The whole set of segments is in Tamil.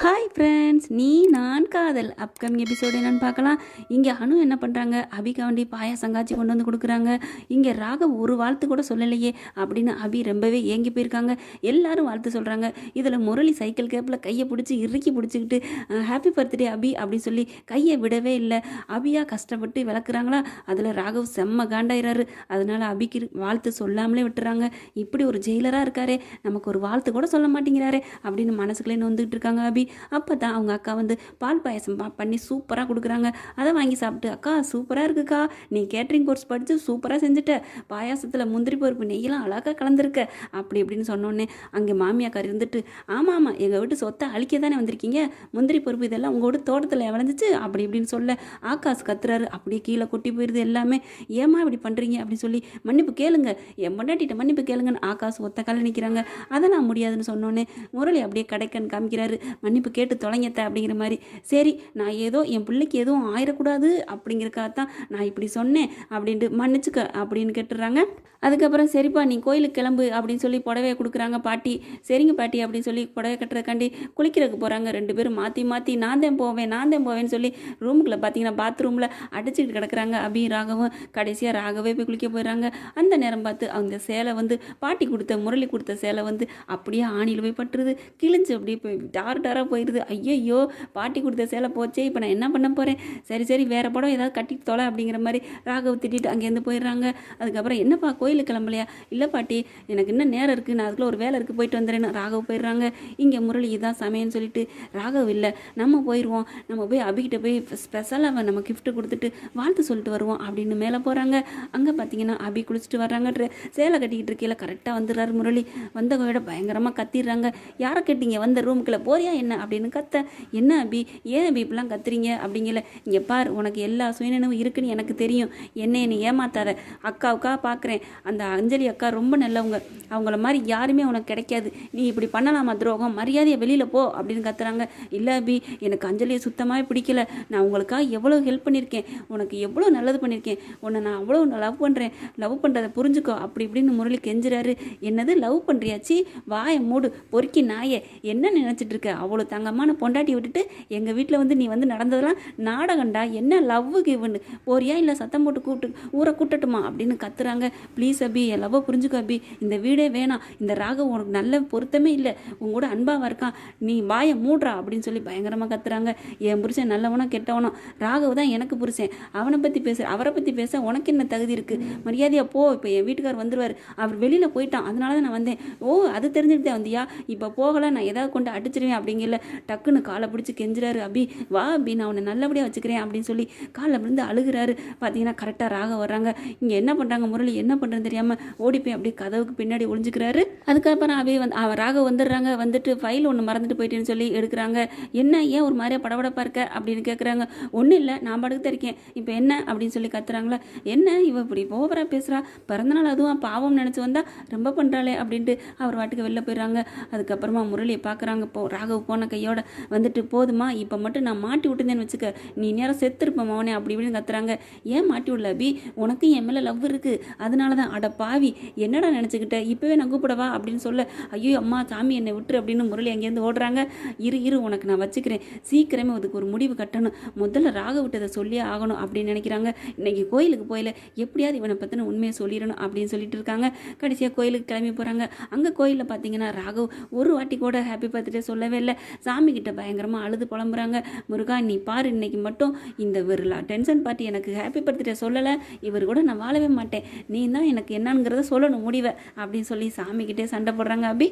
ஹாய் ஃப்ரெண்ட்ஸ் நீ நான் காதல். அப்கமிங் எபிசோடு என்னன்னு பார்க்கலாம். இங்கே அனு என்ன பண்ணுறாங்க அபிகாண்டி வண்டி பாயாசம் காய்ச்சி கொண்டு வந்து கொடுக்குறாங்க. இங்கே ராகவ் ஒரு வாழ்த்து கூட சொல்லலையே அப்படின்னு அபி ரொம்பவே ஏங்கி போயிருக்காங்க. எல்லாரும் வாழ்த்து சொல்கிறாங்க இதில் முரளி சைக்கிள் கேப்பில் கையை பிடிச்சி இறுக்கி பிடிச்சிக்கிட்டு ஹாப்பி பர்த்டே அபி அப்படின்னு சொல்லி கையை விடவே இல்லை. அபியா கஷ்டப்பட்டு விளக்குறாங்களா? அதில் ராகவ் செம்ம காண்டாயிறாரு. அதனால் அபிக்கு வாழ்த்து சொல்லாமலே விட்டுறாங்க. இப்படி ஒரு ஜெயிலராக இருக்காரே. நமக்கு ஒரு வாழ்த்து கூட சொல்ல மாட்டேங்கிறாரே அப்படின்னு மனசுக்குள்ளே நொந்துக்கிட்டு இருக்காங்க அபி. அப்போ தான் அவங்க அக்கா வந்து பால் பாயசம் பா- பண்ணி சூப்பராக கொடுக்குறாங்க. அதை வாங்கி சாப்பிட்டு அக்கா சூப்பராக இருக்குக்கா. நீ கேட்ரிங் கோர்ஸ் படித்து சூப்பராக செஞ்சுட்ட. பாயாசத்தில் முந்திரி பருப்பு நெய்யெல்லாம் அழகாக கலந்துருக்க. அப்படி இப்படின்னு சொன்னோடனே அங்கே மாமியாக்கார் இருந்துட்டு ஆமாம் ஆமாம் எங்கள் வீட்டு சொத்தை அழிக்க தானே வந்திருக்கீங்க? முந்திரி பருப்பு இதெல்லாம் உங்கள் வீட்டு தோட்டத்தில் விளைஞ்சிச்சு. அப்படி இப்படின்னு சொல்ல ஆகாஷ் கத்துறாரு. அப்படியே கீழே கொட்டி போயிடுது எல்லாமே. ஏமா இப்படி பண்ணுறீங்க அப்படின்னு சொல்லி மன்னிப்பு கேளுங்க. என் பொண்டாட்டிட்ட மன்னிப்பு கேளுங்கன்னு ஆகாஷ் ஒத்த கால நிற்கிறாங்க அதை நான் முடியாதுன்னு சொன்னோன்னே முரளி அப்படியே கடைக்கன் காமிக்கிறாரு. மன்னிப்பு கேட்டு தொலைங்கத்த அப்படிங்கிற மாதிரி. சரி நான் ஏதோ என் பிள்ளைக்கு எதுவும் ஆயிடக்கூடாது அப்படிங்கிறக்காக தான் நான் இப்படி சொன்னேன் அப்படின்ட்டு மன்னிச்சுக்க அப்படின்னு கேட்டுடுறாங்க. அதுக்கப்புறம் சரிப்பா நீ கோயிலுக்கு கிளம்பு அப்படின்னு சொல்லி புடவைய கொடுக்குறாங்க பாட்டி. சரிங்க பாட்டி அப்படின்னு சொல்லி புடவை கட்டுறதுக்காண்டி குளிக்கிறதுக்கு போகிறாங்க ரெண்டு பேரும். மாற்றி மாற்றி நான் தான் போவேன் நான் தான் போவேன்னு சொல்லி ரூமுக்குள்ளே பார்த்தீங்கன்னா பாத்ரூமில் அடிச்சுக்கிட்டு கிடக்குறாங்க அபி ராகவும். கடைசியாக ராகவே போய் குளிக்க போயிடுறாங்க. அந்த நேரம் பார்த்து அந்த சேலை வந்து பாட்டி கொடுத்த முரளி கொடுத்த சேலை வந்து அப்படியே ஆணியில் போய் பட்டுருது. கிழிஞ்சு அப்படியே போய் டார் டாராக போயிடுது. ஐயையோ பாட்டி கொடுத்த சேலை போச்சே இப்போ நான் என்ன பண்ண போகிறேன் சரி சரி வேறு படம் ஏதாவது கட்டிட்டு தொலை அப்படிங்கிற மாதிரி ராகவ் திட்டிட்டு அங்கேருந்து போயிடுறாங்க. அதுக்கப்புறம் என்னப்பா கோயிலுக்கு கிளம்பலையா? இல்லை பாட்டி எனக்கு இன்னும் நேரம் இருக்குது நான் அதுக்குள்ள ஒரு வேலை இருக்குது போயிட்டு வந்துடுறேன்னு. ராகவ் போயிடுறாங்க. இங்கே முரளி இதான் சமையன்னு சொல்லிட்டு ராகவ் இல்லை நம்ம போயிடுவோம். நம்ம போய் அபிகிட்ட போய் ஸ்பெஷலாக நம்ம கிஃப்ட்டு கொடுத்துட்டு வாழ்த்து சொல்லிட்டு வருவோம் அப்படின்னு மேலே போகிறாங்க அங்கே பார்த்தீங்கன்னா அபி குளிச்சுட்டு வர்றாங்க. சேலை கட்டிக்கிட்டு இருக்கையில் கரெக்டாக வந்துடுறாரு முரளி. வந்த கோயோட பயங்கரமாக கத்திடுறாங்க. யாரை கேட்டீங்க? வந்த ரூமுக்குள்ளே போறியா? என்ன என்ன அப்படின்னு கத்த என்ன அபி? ஏன் அபி இப்படிலாம் கத்துறீங்க? அப்படிங்கல. இங்கே பார் உனக்கு எல்லா சுயநினைவும் இருக்குன்னு எனக்கு தெரியும். என்னை நீ ஏமாத்தாத. அக்காவுக்கா பார்க்குறேன் அந்த அஞ்சலி அக்கா ரொம்ப நல்லவங்க. அவங்கள மாதிரி யாருமே உனக்கு கிடைக்காது. நீ இப்படி பண்ணலாமா துரோகம்? மரியாதையை வெளியில் போ அப்படின்னு கத்துறாங்க. இல்லை அபி எனக்கு அஞ்சலியை சுத்தமாகவே பிடிக்கல. நான் உங்களுக்காக எவ்வளோ ஹெல்ப் பண்ணியிருக்கேன் உனக்கு எவ்வளோ நல்லது பண்ணியிருக்கேன் உன்னை நான் அவ்வளோ லவ் பண்ணுறேன் லவ் பண்ணுறதை புரிஞ்சுக்கோ அப்படி இப்படின்னு முரளி கெஞ்சுறாரு. என்னது? லவ் பண்ணுறியாச்சி வாயை மூடு. பொறுக்கி நாயே. என்ன நினச்சிட்டு இருக்க? அவ்வளோ தங்கமான பொண்டாட்டி விட்டுட்டு எங்கள் வீட்டில் வந்து நீ வந்து நடந்ததெல்லாம் நாடகண்டா என்ன லவ் கிவன் போறியா? இல்லை சத்தம் போட்டு கூப்பிட்டு ஊரை கூட்டட்டுமா? அப்படின்னு கத்துறாங்க. ப்ளீஸ் அபி என் லவ்வை புரிஞ்சுக்கோ அபி. இந்த வீடே வேணாம். இந்த ராகவ் உனக்கு நல்ல பொருத்தமே இல்லை. உன் கூட அன்பாக இருக்கான். நீ வாயை மூடுறா அப்படின்னு சொல்லி பயங்கரமாக கத்துறாங்க. என் புருஷன் நல்லவனோ கெட்டவனோ. ராகவ் தான் எனக்கு புருஷன். அவனை பற்றி பேச அவரை பற்றி பேச உனக்கு என்ன தகுதி இருக்குது மரியாதையாக போ. இப்போ என் வீட்டுக்கார் வந்துடுவார் அவர் வெளியில் போயிட்டான். அதனால தான் நான் வந்தேன். ஓ அது தெரிஞ்சுக்கிட்டே வந்தியா? இப்போ போகலை. நான் ஏதாவது கொண்டு அடிச்சிருவேன் முடியல டக்குன்னு காலை பிடிச்சி கெஞ்சுறாரு அபி வா அபி நான் உன்னை நல்லபடியாக வச்சுக்கிறேன் அப்படின்னு சொல்லி காலில் விழுந்து அழுகுறாரு. பார்த்தீங்கன்னா கரெக்டாக ராக வர்றாங்க. இங்கே என்ன பண்ணுறாங்க முரளி? என்ன பண்ணுறதுன்னு தெரியாமல் ஓடி போய் அப்படியே கதவுக்கு பின்னாடி ஒழிஞ்சுக்கிறாரு அதுக்கப்புறம் அபி வந்து அவ ராக வந்துடுறாங்க. வந்துட்டு ஃபைல் ஒன்று மறந்துட்டு போயிட்டேன்னு சொல்லி எடுக்கிறாங்க. என்ன ஏன் ஒரு மாதிரியா படபடப்பாக இருக்க? அப்படின்னு கேட்குறாங்க ஒன்றும் இல்லை நான் படுத்து தான் இருக்கேன். இப்போ என்ன? அப்படின்னு சொல்லி கத்துறாங்களா. என்ன? இவ இப்படி ஓவராக பேசுகிறா பிறந்தநாள் அதுவும் பாவம் நினச்சி வந்தால் ரொம்ப பண்ணுறாளே அப்படின்ட்டு அவர் வாட்டுக்கு வெளில போயிடுறாங்க. அதுக்கப்புறமா முரளியை பார்க்குறாங்க இப்போ ராகவ் போன கையோட வந்துட்டு போதுமா? இப்போ மட்டும் நான் மாட்டி விட்டுந்தேன்னு வச்சுக்க நீ நேரம் செத்துருப்ப மோனே அப்படி இப்படின்னு கத்துறாங்க. ஏன் மாட்டி விடல அபி? உனக்கும் என் மேலே லவ் இருக்குது அதனால தான் அட பாவி என்னடா நினச்சிக்கிட்ட? இப்போவே நான் கூப்பிடவா அப்படின்னு சொல்ல ஐயோ அம்மா சாமி என்னை விட்டுரு அப்படின்னு முரளி அங்கேருந்து ஓடுறாங்க. இரு இரு உனக்கு நான் வச்சுக்கிறேன். சீக்கிரமே அதுக்கு ஒரு முடிவு கட்டணும். முதல்ல ராக விட்டதை சொல்லியே ஆகணும் அப்படின்னு நினைக்கிறாங்க. இன்னைக்கு கோயிலுக்கு போயில எப்படியாவது இவனை பற்றின உண்மையை சொல்லிடணும் அப்படின்னு சொல்லிட்டு இருக்காங்க. கடைசியாக கோயிலுக்கு கிளம்பி போகிறாங்க அங்கே கோயிலில் பார்த்தீங்கன்னா ராகவ் ஒரு வாட்டி கூட ஹாப்பி பர்த்டே சொல்லவே இல்லை. சாமி கிட்ட பயங்கரமாக அழுது புலம்புறாங்க. முருகா நீ பாரு இன்னைக்கு மட்டும் இந்த விரலா டென்ஷன் பார்ட்டி எனக்கு ஹாப்பி பர்த்டே சொல்லலை. இவர் கூட நான் வாழவே மாட்டேன். நீ தான் எனக்கு என்னங்கிறத சொல்லணும் முடிவை அப்படின்னு சொல்லி சாமிக்கிட்டே சண்டை போடுறாங்க அபி.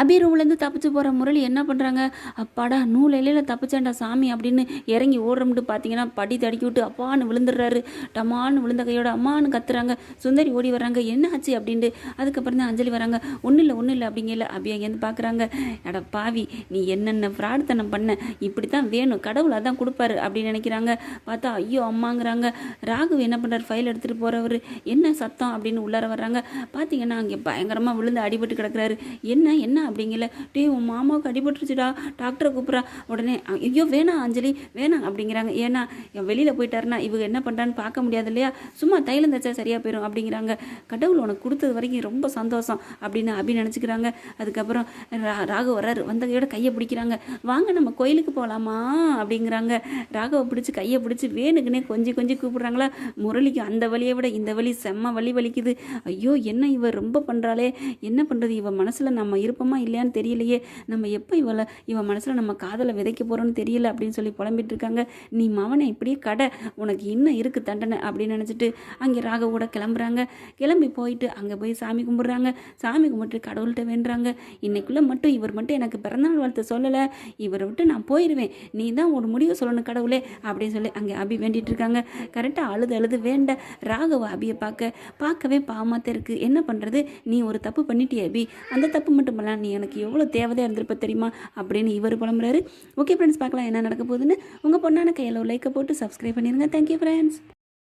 அபி ரூம்லேருந்து தப்பிச்சு போகிற முரளி என்ன பண்ணுறாங்க அப்பாடா நூல் இலையில தப்பிச்சேன்டா சாமி அப்படின்னு இறங்கி ஓடுறோம்ட்டு பார்த்தீங்கன்னா படி தடுக்கி விட்டு அப்பான்னு விழுந்துடுறாரு. டமான்னு விழுந்த கையோட அம்மான்னு கத்துறாங்க. சுந்தரி ஓடி வராங்க என்ன ஆச்சு அப்படின்ட்டு அதுக்கப்புறம் தான் அஞ்சலி வராங்க. ஒன்றும் இல்லை ஒன்றும் இல்லை அப்படிங்கல அபி அங்கேருந்து பார்க்குறாங்க அட பாவி நீ என்ன என்னென்ன பிரார்த்தனை பண்ண? இப்படி தான் வேணும். கடவுள் அதான் கொடுப்பாரு அப்படின்னு நினைக்கிறாங்க. பார்த்தா ஐயோ அம்மாங்கிறாங்க. ராகு என்ன பண்ணுறாரு ஃபைல் எடுத்துகிட்டு போகிறவர் என்ன சத்தம் அப்படின்னு உள்ளார வர்றாங்க. பார்த்தீங்கன்னா அங்கே பயங்கரமாக விழுந்து அடிபட்டு கிடக்குறாரு. என்ன என்ன அப்படிங்கல? டே உன் மாமாவுக்கு அடிபட்டுருச்சுடா. டாக்டரை கூப்பிட்றா. உடனே ஐயோ வேணாம் அஞ்சலி. வேணாம் அப்படிங்கிறாங்க. ஏன்னா வெளியில் போயிட்டாருன்னா இவங்க என்ன பண்ணுறான்னு பார்க்க முடியாது இல்லையா? சும்மா தைலம் தைச்சா சரியாக போயிடும் அப்படிங்கிறாங்க. கடவுள் உனக்கு கொடுத்தது வரைக்கும் ரொம்ப சந்தோஷம் அப்படின்னு அப்படி நினச்சிக்கிறாங்க. அதுக்கப்புறம் ரா- ராகு வர்றாரு. வந்ததையோட கையை பிடிக்கிறாங்க. சொல்கிறாங்க வாங்க நம்ம கோயிலுக்கு போகலாமா அப்படிங்கிறாங்க. ராகவை பிடிச்சி கையை பிடிச்சி வேணுக்குனே கொஞ்சம் கொஞ்சம் கூப்பிட்றாங்களா? முரளிக்கு அந்த வழியை விட இந்த வழி செம்ம வலி வலிக்குது. ஐயோ என்ன இவ ரொம்ப பண்ணுறாளே என்ன பண்ணுறது இவன் மனசில் நம்ம இருப்போமா இல்லையான்னு தெரியலையே. நம்ம எப்போ இவளை இவன் மனசில் நம்ம காதலை விதைக்க போகிறோன்னு தெரியல? அப்படின்னு சொல்லி புலம்பிட்டு இருக்காங்க நீ மவனை இப்படியே கடை உனக்கு இன்னும் இருக்குது தண்டனை அப்படின்னு நினச்சிட்டு அங்கே ராகவோட கிளம்புறாங்க. கிளம்பி போயிட்டு அங்கே போய் சாமி கும்பிட்றாங்க. சாமி கும்பிட்டு கடவுள்கிட்ட வேண்டுறாங்க. இன்னைக்குள்ளே மட்டும் இவர் மட்டும் எனக்கு பிறந்தநாள் வாழ்த்து சொல்லலை. இவரை விட்டு நான் போயிடுவேன் நீ தான் ஒரு முடிவு சொல்லணும் கடவுளே அப்படின்னு சொல்லி அங்கே அபி வேண்டிட்டு இருக்காங்க. கரெக்டாக அழுது அழுது வேண்ட ராகவ அபியை பார்க்க பார்க்கவே பாவமாக இருக்குது என்ன பண்ணுறது நீ ஒரு தப்பு பண்ணிட்டிய அபி. அந்த தப்பு மட்டும் பண்ணலாம் நீ எனக்கு எவ்வளோ தேவையாக இருந்திருப்ப தெரியுமா? அப்படின்னு இவர் புலம்புறாரு. ஓகே ஃப்ரெண்ட்ஸ் பார்க்கலாம் என்ன நடக்க போகுதுன்னு. உங்கள் பொண்ணான கையில் லைக்கை போட்டு சப்ஸ்கிரைப் பண்ணிடுங்க தேங்க்யூ ஃப்ரெண்ட்ஸ்